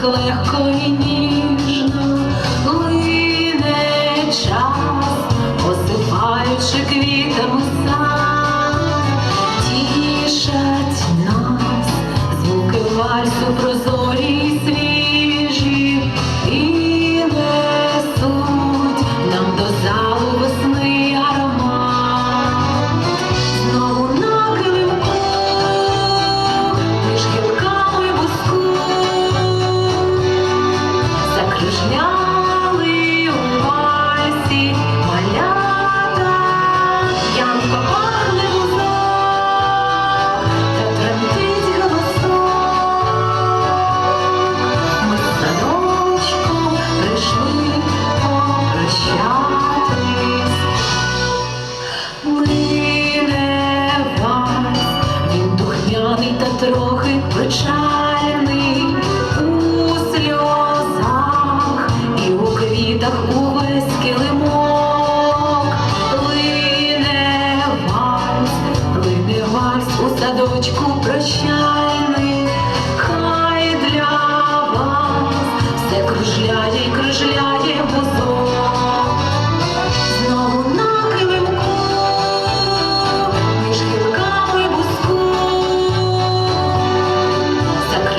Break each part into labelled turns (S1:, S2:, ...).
S1: так легко і ніжно лине час, посипаючи квітами сад, тішать нас, звуки вальсу про трохи печальний у сльозах і у квітах увесь килимок, плине вальс, плине вальс у садочку прощальний, хай для вас все кружляє, і кружляє бузок.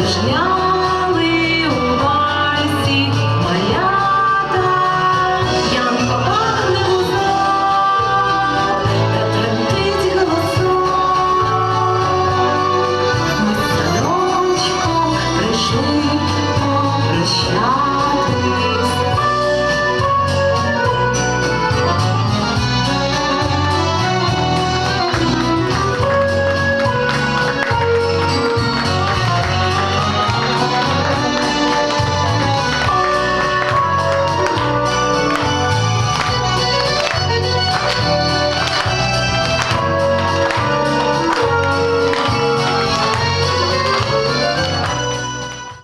S1: Yeah.